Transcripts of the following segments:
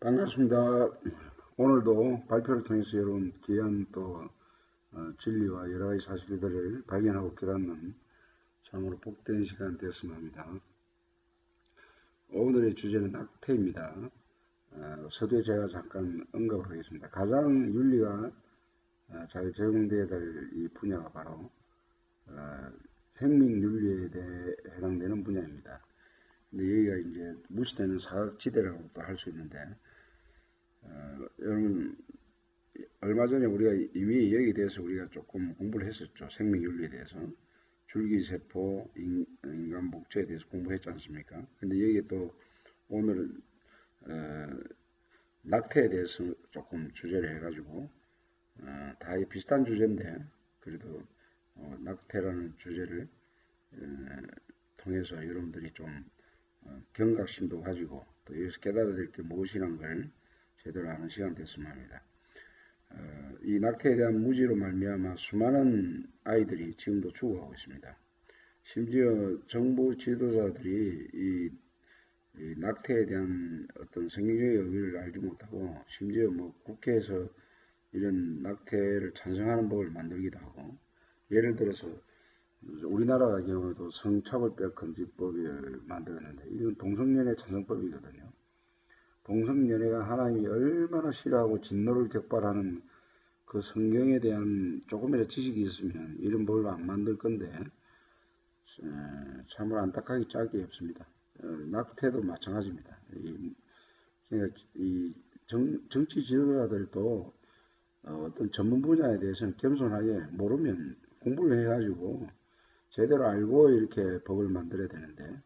반갑습니다. 오늘도 발표를 통해서 여러분 귀한 또 어, 진리와 여러 가지 사실들을 발견하고 깨닫는 참으로 복된 시간 되었으면 합니다. 오늘의 주제는 낙태입니다. 어, 서두에 제가 잠깐 언급하겠습니다. 가장 윤리가 어, 잘 적용되어야 될 이 분야가 바로 어, 생命윤리에 대해 해당되는 분야입니다. 근데 여기가 이제 무시되는 사각지대라고도 할 수 있는데 어, 여러분 얼마 전에 우리가 이미 여기에 대해서 우리가 조금 공부를 했었죠. 생명윤리에 대해서. 줄기세포, 인, 간 목적에 대해서 공부했지 않습니까? 근데 여기에 또 오늘 어, 낙태에 대해서 조금 주제를 해가지고 어, 다 비슷한 주제인데 그래도 어, 낙태라는 주제를 어, 통해서 여러분들이 좀 어, 경각심도 가지고 또 여기서 깨달아야 될 게 무엇이란 걸 제대로 아는 시간 됐으면 합니다. 어, 이 낙태에 대한 무지로 말미암아 수많은 아이들이 지금도 죽어가고 있습니다. 심지어 정부 지도자들이 이, 이 낙태에 대한 어떤 성경의 의미를 알지 못하고 심지어 뭐 국회에서 이런 낙태를 찬성하는 법을 만들기도 하고 예를 들어서 우리나라 같은 경우도 성차별법 금지법을 만들었는데 이건 동성연애 찬성법이거든요. 동성연애가 하나님이 얼마나 싫어하고 진노를 격발하는 그 성경에 대한 조금이라도 지식이 있으면 이런 법을 안 만들 건데 참으로 안타깝게 짝이 없습니다. 어, 낙태도 마찬가지입니다. 이, 그러니까 이 정, 정치 지도자들도 어, 떤 전문 분야에 대해서는 겸손하게 모르면 공부를 해가지고 제대로 알고 이렇게 법을 만들어야 되는데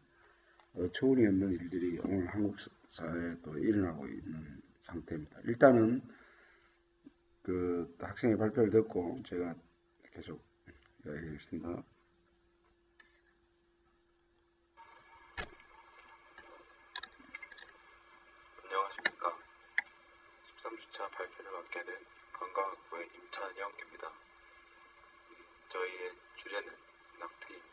어처구니 없는 일들이 오늘 한국 사회에 또 일어나고 있는 상태입니다. 일단은 그 학생의 발표를 듣고 제가 계속 이야기하겠습니다. 안녕하십니까. 13주차 발표를 맡게 된 건강학부의 임찬영입니다. 음, 저희의 주제는 낙태입니다.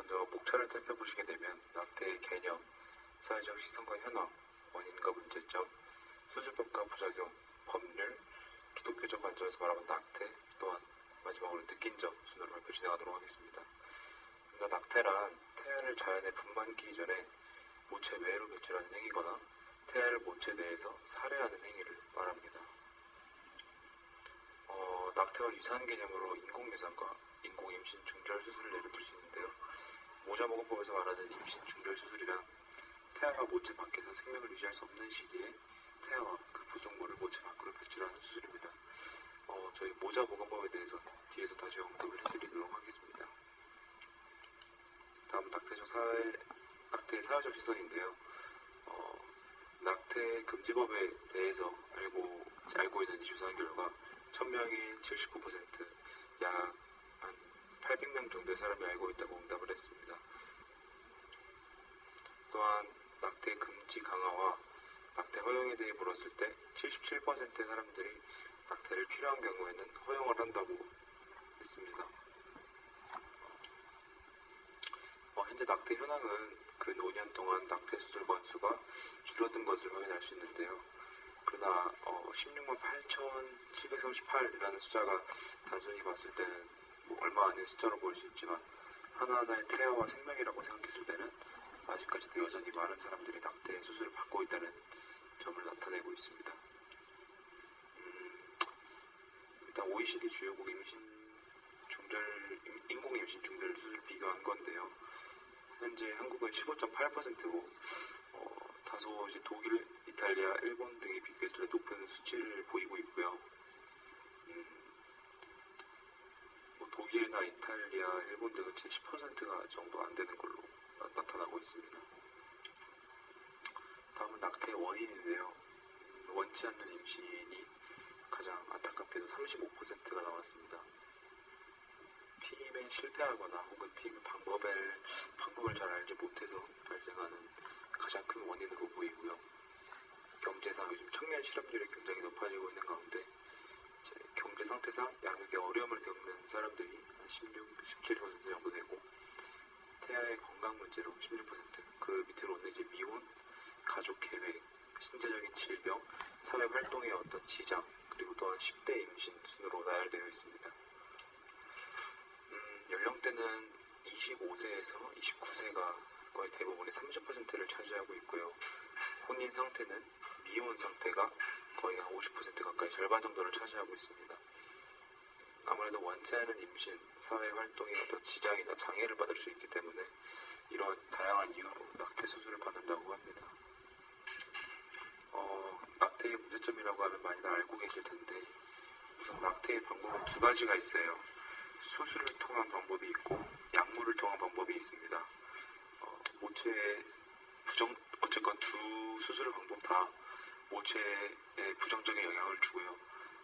먼저 목차를 살펴보시게 되면 낙태의 개념, 사회적 시선과 현황, 원인과 문제점, 수술법과 부작용, 법률, 기독교적 관점에서 말하면 낙태, 또한 마지막으로 느낀 점 순으로 발표 진행하도록 하겠습니다. 먼저 낙태란 태아를 자연의 분만기 이전에 모체 외로 배출하는 행위거나 태아를 모체 내에서 살해하는 행위를 말합니다. 어, 낙태와 유사한 개념으로 인공유산과 인공임신 중절 수술을 들수 있는데요. 모자보건법에서 말하는 임신 중절 수술이란 태아가 모체 밖에서 생명을 유지할 수 없는 시기에 태아와 그 부속물을 모체 밖으로 배출하는 수술입니다. 어, 저희 모자보건법에 대해서 뒤에서 다시 언급을 해드리도록 하겠습니다. 다음 낙태적 사회, 낙태의 사회적 시선인데요. 어, 낙태 금지법에 대해서 알고, 알고 있는지 조사한 결과 1000명이 79%, 약한 800명 정도의 사람이 알고 있다고 응답을 했습니다. 또한 낙태 금지 강화와 낙태 허용에 대해 물었을 때 77%의 사람들이 낙태를 필요한 경우에는 허용을 한다고 했습니다. 어, 현재 낙태 현황은 근 5년 동안 낙태 수술 건수가 줄어든 것을 확인할 수 있는데요. 그러나 어, 16만 8,738이라는 숫자가 단순히 봤을 때는 뭐 얼마 안 되는 숫자로 보일 수 있지만 하나하나의 태아와 생명이라고 생각했을 때는 아직까지도 여전히 많은 사람들이 낙태 수술을 받고 있다는 점을 나타내고 있습니다. 음, 일단 OECD 주요국 임신 중절 인공 임신 중절 수술 비교한 건데요. 현재 한국은 15.8%고 어, 다소 이제 독일, 이탈리아, 일본 등에 비교했을 때 높은 수치를 보이고 있고요. 음, 뭐 독일이나 이탈리아, 일본 등은 제 10%가 정도 안 되는 걸로 나, 나타나고 있습니다. 다음은 낙태의 원인인데요. 음, 원치 않는 임신이 가장 안타깝게도 35%가 나왔습니다. 피임에 실패하거나 혹은 피임 방법을, 방법을 잘 알지 못해서 발생하는 가장 큰 원인으로 보이고요. 경제상 요즘 청년 실업률이 굉장히 높아지고 있는 가운데 경제 상태상 양육에 어려움을 겪는 사람들이 한 16, 17% 정도 되고 태아의 건강 문제로 16%, 그 밑으로는 이제 미혼, 가족 계획, 신체적인 질병, 사회 활동의 어떤 지장, 그리고 또한 10대 임신 순으로 나열되어 있습니다. 음, 연령대는 25세에서 29세가 거의 대부분의 30%를 차지하고 있고요. 혼인 상태는 미혼 상태가 거의 한 50% 가까이 절반 정도를 차지하고 있습니다. 아무래도 원치 않은 임신, 사회 활동에 어떤 지장이나 장애를 받을 수 있기 때문에 이런 다양한 이유로 낙태 수술을 받는다고 합니다. 어, 낙태의 문제점이라고 하면 많이 들 알고 계실 텐데 우선 낙태의 방법은 두 가지가 있어요. 수술을 통한 방법이 있고 약물을 통한 방법이 있습니다. 어, 모체에 부정 어쨌건 두 수술 방법 다 모체에 부정적인 영향을 주고요.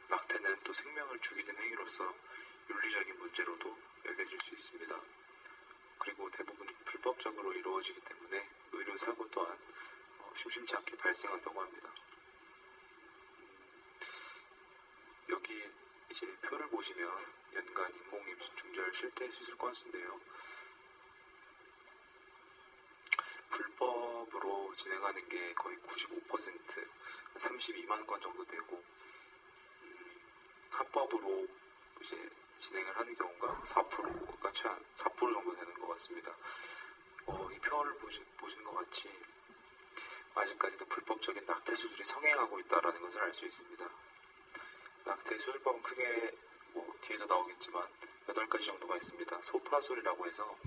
낙태는 또 생명을 죽이는 행위로서 윤리적인 문제로도 여겨질 수 있습니다. 그리고 대부분 불법적으로 이루어지기 때문에 의료 사고 또한 어, 심심치 않게 발생한다고 합니다. 음, 여기 이제 표를 보시면 연간 인공 임신 중절 실태 수술 건수인데요. 불법으로 진행하는 게 거의 95% 32만 건 정도 되고 음, 합법으로 이제 진행을 하는 경우가 4%가 최한 4% 정도 되는 것 같습니다. 어, 이 표를 보시, 보시는 것 같이 아직까지도 불법적인 낙태 수술이 성행하고 있다는 것을 알 수 있습니다. 낙태 수술법은 크게 뭐 뒤에도 나오겠지만 8가지 정도가 있습니다. 소파술이라고 해서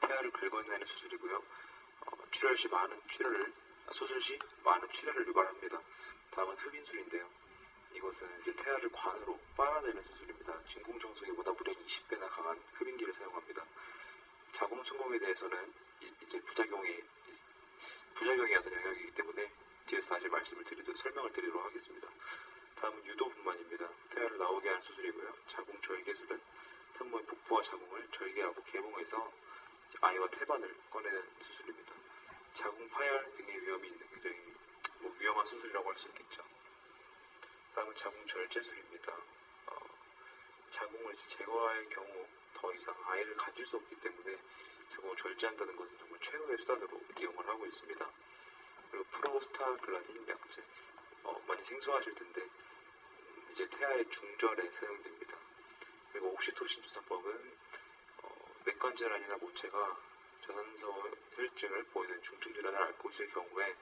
태아를 긁어내는 수술이고요. 어, 출혈 시 많은 출혈을 수술 시 많은 출혈을 유발합니다. 다음은 흡인술인데요. 이것은 이제 태아를 관으로 빨아내는 수술입니다. 진공청소기보다 무려 20배나 강한 흡인기를 사용합니다. 자궁 성공에 대해서는 이- 이제 부작용이 있- 부작용이 어떤 영역이기 때문에 뒤에서 다시 말씀을 드리도록 설명을 드리도록 하겠습니다. 다음은 유도 분만입니다. 태아를 나오게 하는 수술이고요. 자궁 절개술은 산모의 복부와 자궁을 절개하고 개봉해서 아이와 태반을 꺼내는 수술입니다. 자궁 파열 등의 위험이 있는 굉장히 뭐 위험한 수술이라고 할 수 있겠죠. 다음은 자궁 절제술입니다. 어, 자궁을 제거할 경우 더 이상 아이를 가질 수 없기 때문에 자궁을 절제한다는 것은 정말 최고의 수단으로 이용을 하고 있습니다. 그리고 프로스타글라딘 약제 어, 많이 생소하실 텐데 음, 이제 태아의 중절에 사용됩니다. 그리고 옥시토신 주사법은 어, 맥관 질환이나 모체가 저산소 혈증을 보이는 중증 질환을 앓고 있을 경우에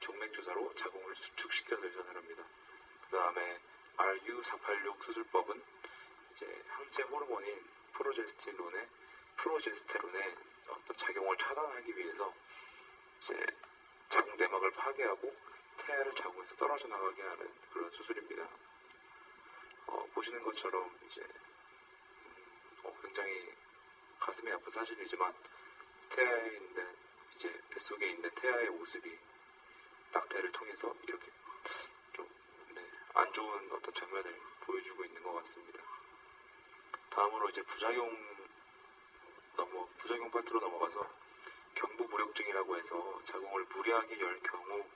정맥 주사로 자궁을 수축시켜서 유산을 합니다. 그 다음에 RU486 수술법은 이제 항체 호르몬인 프로제스테론의 프로제스테론의 어떤 작용을 차단하기 위해서 이제 자궁 내막을 파괴하고 태아를 자궁에서 떨어져 나가게 하는 그런 수술입니다. 어, 보시는 것처럼 이제 음, 어, 굉장히 가슴이 아픈 사실이지만 태아에 있는 이제 뱃속에 있는 태아의 모습이 낙태를 통해서 이렇게 좀 네, 안 좋은 어떤 장면을 보여주고 있는 것 같습니다. 다음으로 이제 부작용 넘어 부작용 파트로 넘어가서 경부 무력증이라고 해서 자궁을 무리하게 열 경우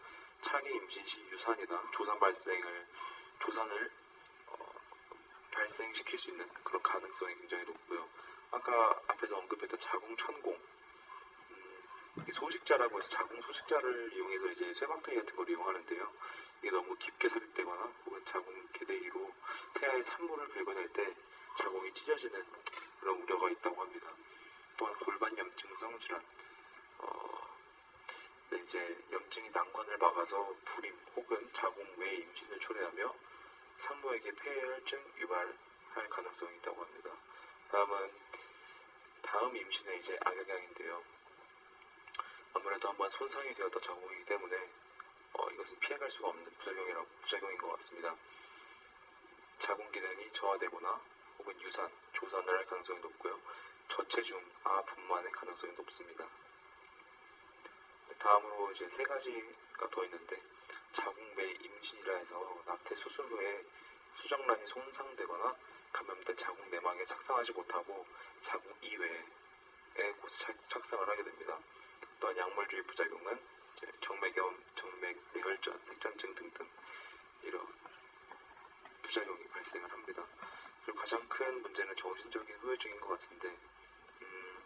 차기 임신 시 유산이나 조산 발생을 조산을 어, 발생시킬 수 있는 그런 가능성이 굉장히 높고요. 아까 앞에서 언급했던 자궁 천공 음, 이게 소식자라고 해서 자궁 소식자를 이용해서 이제 쇠막대기 같은 걸 이용하는데요. 이게 너무 깊게 삽입되거나 혹은 자궁 개대기로 태아의 산모를 긁어낼 때 자궁이 찢어지는 그런 우려가 있다고 합니다. 또한 골반 염증성 질환, 어, 네, 이제 염증이 난관을 막아서 불임 혹은 자궁 외 임신을 초래하며 산모에게 폐혈증 유발할 가능성이 있다고 합니다. 다음은 다음 임신의 이제 악영향인데요. 아무래도 한번 손상이 되었던 자궁이기 때문에 어, 이것은 피해갈 수가 없는 부작용이라고 부작용인 것 같습니다. 자궁 기능이 저하되거나 혹은 유산, 조산을 할 가능성이 높고요. 저체중, 아, 분만의 가능성이 높습니다. 네, 다음으로 이제 세 가지가 더 있는데 자궁 내 임신이라 해서 낙태 수술 후에 수정란이 손상되거나 감염된 자궁 내막에 착상하지 못하고 자궁 이외에 곳에 착- 착상을 하게 됩니다. 또한 약물주의 부작용은 정맥염, 정맥 뇌혈전, 색전증 등등 이런 부작용이 발생을 합니다. 그리고 가장 큰 문제는 정신적인 후유증인 것 같은데 음,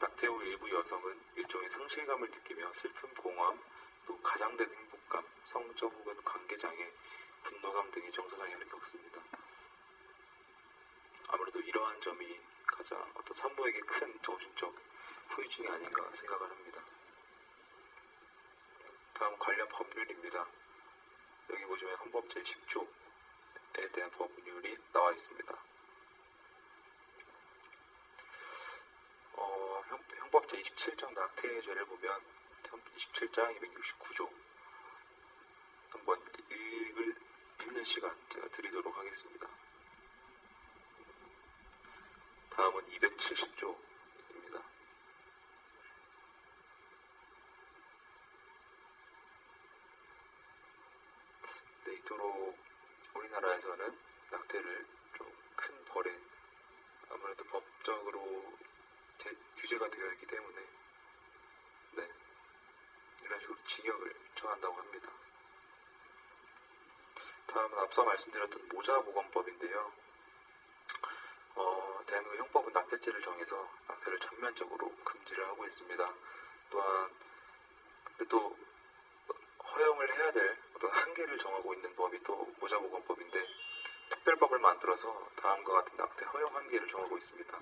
낙태 후 일부 여성은 일종의 상실감을 느끼며 슬픔, 공허함, 또 가장된 행복감, 성적 혹은 관계장애, 분노감 등의 정서장애를 겪습니다. 아무래도 이러한 점이 가장 어떤 산모에게 큰 정신적 후유증이 아닌가 생각을 합니다. 다음 관련 법률입니다. 여기 보시면 헌법 제10조에 대한 법률이 나와 있습니다. 어, 형, 형법 제27장 낙태죄를 보면 27장 269조 한번 읽을, 읽는 시간 제가 드리도록 하겠습니다. 다음은 270조입니다. 네, 이토록 우리 나라에서는 낙태를 좀 큰 벌에 아무래도 법적으로 제- 규제가 되어 있기 때문에 네, 이런 식으로 징역을 처한다고 합니다. 다음은 앞서 말씀드렸던 모자보건법인데요. 어, 대한민국 형법은 낙태죄를 정해서 낙태를 전면적으로 금지를 하고 있습니다. 또한 또 허용을 해야 될 어떤 한계를 정하고 있는 법이 또 모자보건법인데 특별법을 만들어서 다음과 같은 낙태 허용 한계를 정하고 있습니다.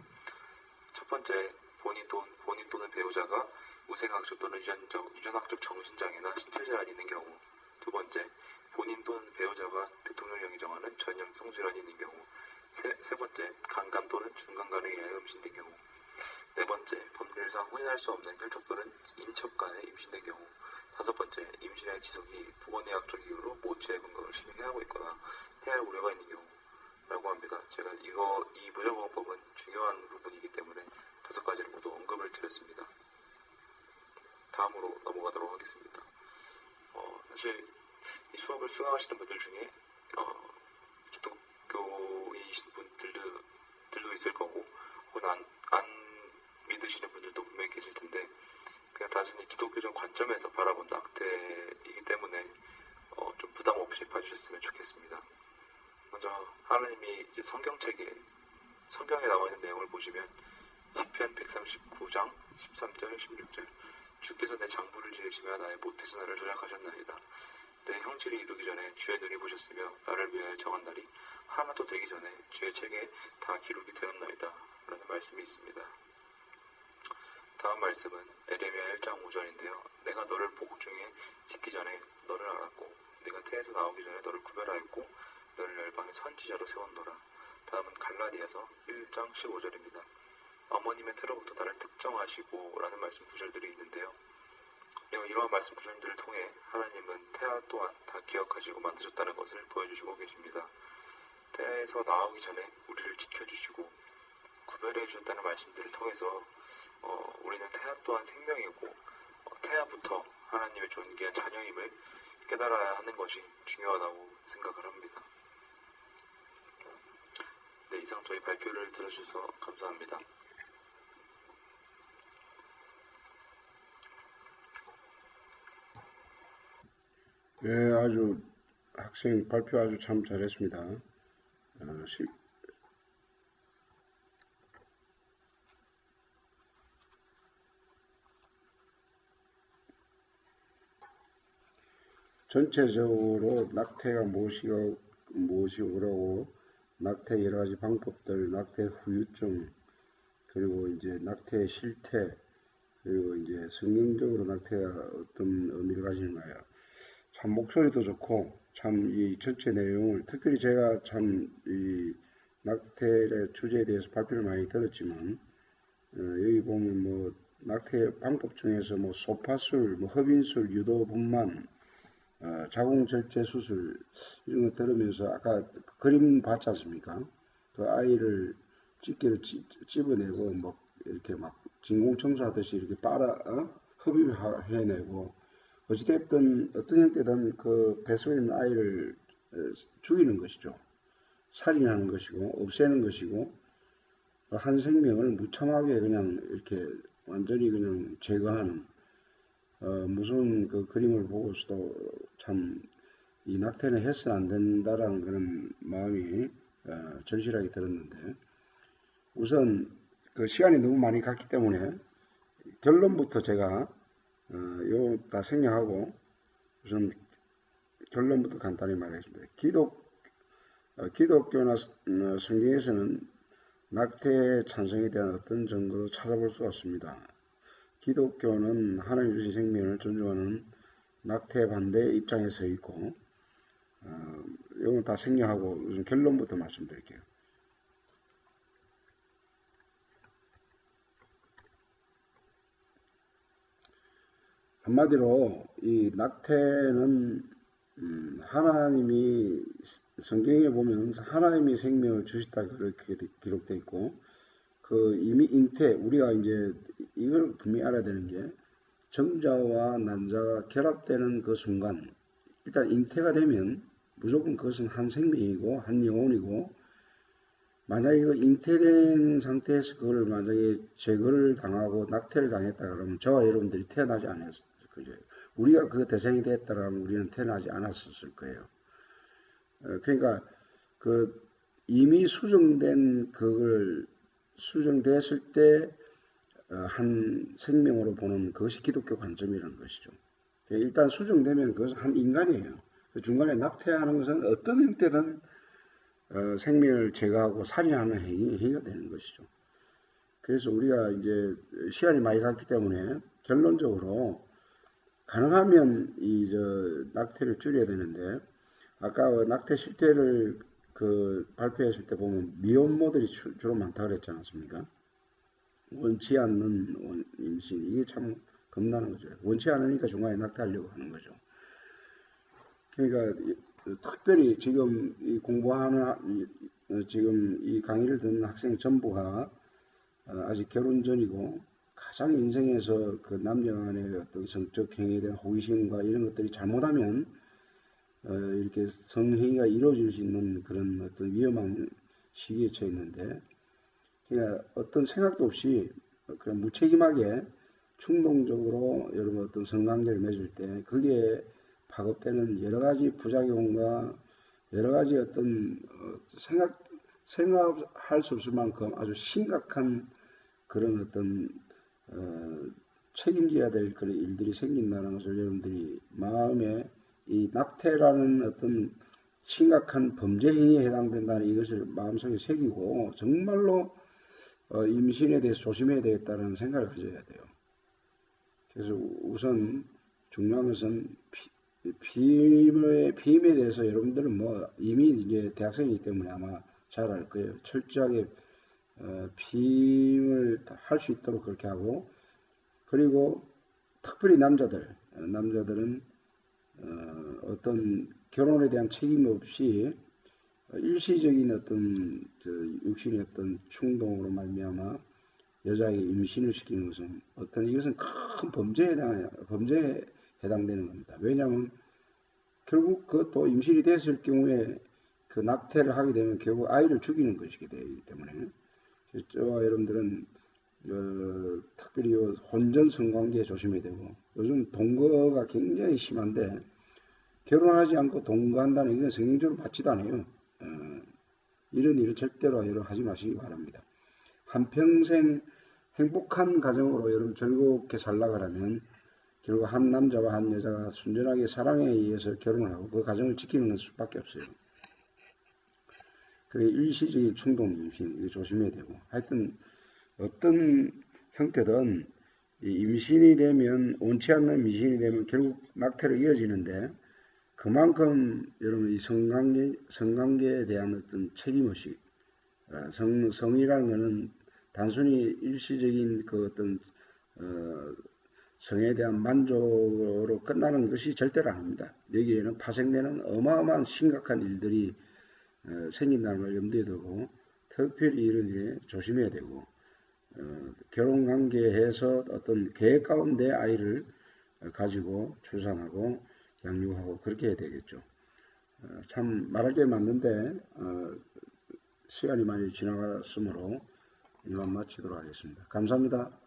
첫 번째, 본인 돈, 본인 또는 배우자가 우생학적 또는 유전적, 유전학적 정신장애나 신체 질환이 있는 경우. 두 번째, 본인 또는 배우자가 대통령령이 정하는 전염성 질환이 있는 경우. 세, 세 번째, 강간 또는 중간간에 의하여 임신된 경우. 네 번째, 법률상 혼인할 수 없는 혈족 또는 인척 간에 임신된 경우. 다섯 번째, 임신의 지속이 보건의학 적 이유로 모체의 건강을 심히 해하고 있거나 해할 우려가 있는 경우라고 합니다. 제가 이거 이 무자보건법은 중요한 부분이기 때문에 다섯 가지를 모두 언급을 드렸습니다. 다음으로 넘어가도록 하겠습니다. 어, 사실 이 수업을 수강하시는 분들 중에 어, 기독교이신 분들도 들도 있을 거고 혹은 안, 안 믿으시는 분들도 분명히 계실 텐데 그냥 단순히 기독교적 관점에서 바라본 낙태이기 때문에 어, 좀 부담 없이 봐주셨으면 좋겠습니다. 먼저 하나님이 이제 성경책에 성경에 나와 있는 내용을 보시면 시편 139장 13절 16절 주께서 내 장부를 지으시며 나의 모태서 나를 조작하셨나이다. 내 형질이 이루기 전에 주의 눈이 보셨으며 나를 위하여 정한 날이 하나도 되기 전에 주의 책에 다 기록이 되었나이다. 라는 말씀이 있습니다. 다음 말씀은 에레미야 1장 5절인데요. 내가 너를 복 중에 짓기 전에 너를 알았고 내가 태에서 나오기 전에 너를 구별하였고 너를 열방의 선지자로 세웠노라. 다음은 갈라디아서 1장 15절입니다. 어머님의 태로부터 나를 특정하시고 라는 말씀 구절들이 있는데요. 이러- 이러한 말씀 구절들을 통해 하나님은 태아 또한 다 기억하시고 만드셨다는 것을 보여주시고 계십니다. 태아에서 나오기 전에 우리를 지켜주시고 구별해 주셨다는 말씀들을 통해서 어, 우리는 태아 또한 생명이고 어, 태아부터 하나님의 존귀한 자녀임을 깨달아야 하는 것이 중요하다고 생각을 합니다. 네, 이상 저희 발표를 들어주셔서 감사합니다. 예, 아주 학생 발표 아주 참 잘했습니다. 어, 시- 전체적으로 낙태가 무엇이고 무엇이고 낙태 여러 가지 방법들, 낙태 후유증, 그리고 이제 낙태 실태, 그리고 이제 성경적으로 낙태가 어떤 의미를 가지는가요? 참 목소리도 좋고 참 이 전체 내용을 특별히 제가 참 이 낙태의 주제에 대해서 발표를 많이 들었지만 어, 여기 보면 뭐 낙태 방법 중에서 뭐 소파술, 뭐 흡인술, 유도분만, 어, 자궁절제 수술 이런 거 들으면서 아까 그 그림 봤지 않습니까? 그 아이를 집게로 찝- 찝어내고 뭐 이렇게 막 진공청소하듯이 이렇게 빨아 어? 흡입해내고 어찌됐든 어떤 형태든 그 뱃속에 있는 아이를 어, 죽이는 것이죠. 살인하는 것이고 없애는 것이고 한 생명을 무참하게 그냥 이렇게 완전히 그냥 제거하는 어, 무슨 그 그림을 보고서도 참 이 낙태는 해서는 안 된다라는 그런 마음이 어, 절실하게 들었는데 우선 그 시간이 너무 많이 갔기 때문에 결론부터 제가 어, 요다 생략하고 우선 결론부터 간단히 말하겠습니다. 기독 어, 기독교나 스- 어, 성경에서는 낙태의 찬성에 대한 어떤 증거도 찾아볼 수 없습니다. 기독교는 하나님 주신 생명을 존중하는 낙태 반대 입장에 서 있고, 어, 이건 다 생략하고 우선 결론부터 말씀드릴게요. 한마디로 이 낙태는 음, 하나님이 성경에 보면 하나님이 생명을 주셨다 그렇게 기록되어 있고 그 이미 잉태 우리가 이제 이걸 분명히 알아야 되는 게 정자와 난자가 결합되는 그 순간 일단 잉태가 되면 무조건 그것은 한 생명이고 한 영혼이고 만약에 그 잉태된 상태에서 그걸 만약에 제거를 당하고 낙태를 당했다 그러면 저와 여러분들이 태어나지 않았을 거죠. 우리가 그 대상이 됐다라면 우리는 태어나지 않았을 거예요. 어, 그러니까 그 이미 수정된 그걸 수정됐을 때 어, 한 생명으로 보는 그것이 기독교 관점이라는 것이죠. 일단 수정되면 그것은 한 인간이에요. 그 중간에 낙태하는 것은 어떤 형태든 어, 생명을 제거하고 살인하는 행위, 행위가 되는 것이죠. 그래서 우리가 이제 시간이 많이 갔기 때문에 결론적으로 가능하면 이 저 낙태를 줄여야 되는데 아까 그 낙태 실태를 그 발표했을 때 보면 미혼모들이 주, 주로 많다 그랬지 않습니까? 원치 않는 원- 임신 이게 참 겁나는 거죠. 원치 않으니까 중간에 낙태하려고 하는 거죠. 그러니까 이- 특별히 지금 이 공부하는 이- 어, 지금 이 강의를 듣는 학생 전부가 어, 아직 결혼 전이고 가장 인생에서 그 남녀 간의 어떤 성적 행위에 대한 호기심과 이런 것들이 잘못하면 어, 이렇게 성행위가 이루어질 수 있는 그런 어떤 위험한 시기에 처해 있는데 그러니까 어떤 생각도 없이 그냥 무책임하게 충동적으로 여러분 어떤 성관계를 맺을 때 그게 파급되는 여러 가지 부작용과 여러 가지 어떤 어, 생각 생각할 수 없을 만큼 아주 심각한 그런 어떤 어, 책임져야 될 그런 일들이 생긴다는 것을 여러분들이 마음에 이 낙태라는 어떤 심각한 범죄 행위에 해당된다는 이것을 마음속에 새기고 정말로 어, 임신에 대해서 조심해야 되겠다는 생각을 가져야 돼요. 그래서 우선 중요한 것은 피, 비임에, 비임에 대해서 여러분들은 뭐 이미 이제 대학생이기 때문에 아마 잘 알 거예요. 철저하게 어, 비임을 할 수 있도록 그렇게 하고 그리고 특별히 남자들 어, 남자들은 어, 어떤 결혼에 대한 책임 없이 어, 일시적인 어떤 저 육신의 어떤 충동으로 말미암아 여자에게 임신을 시키는 것은 어떤 이것은 큰 범죄에 해당 범죄에 해당되는 겁니다. 왜냐하면 결국 그것도 임신이 됐을 경우에 그 낙태를 하게 되면 결국 아이를 죽이는 것이기 때문에 저와 여러분들은 어, 특별히 요 혼전 성관계 조심해야 되고 요즘 동거가 굉장히 심한데 결혼하지 않고 동거한다는 이건 성경적으로 맞지도 않아요. 어, 이런 일을 절대로 여러분 하지 마시기 바랍니다. 한평생 행복한 가정으로 여러분 즐겁게 살라가라면 결국 한 남자와 한 여자가 순전하게 사랑에 의해서 결혼을 하고 그 가정을 지키는 수밖에 없어요. 그 일시적인 충동 임신 이거 조심해야 되고 하여튼 어떤 형태든 이 임신이 되면 원치 않는 임신이 되면 결국 낙태로 이어지는데 그만큼 여러분 이 성관계 성관계에 대한 어떤 책임 의식 어, 성 성이라는 것은 단순히 일시적인 그 어떤 어, 성에 대한 만족으로 끝나는 것이 절대로 아닙니다. 여기에는 파생되는 어마어마한 심각한 일들이 어, 생긴다는 걸 염두에 두고 특별히 이런 일에 조심해야 되고 어, 결혼 관계에서 어떤 계획 가운데 아이를 어, 가지고 출산하고 양육하고 그렇게 해야 되겠죠. 어, 참 말할 게 맞는데 어, 시간이 많이 지나갔으므로 이만 마치도록 하겠습니다. 감사합니다.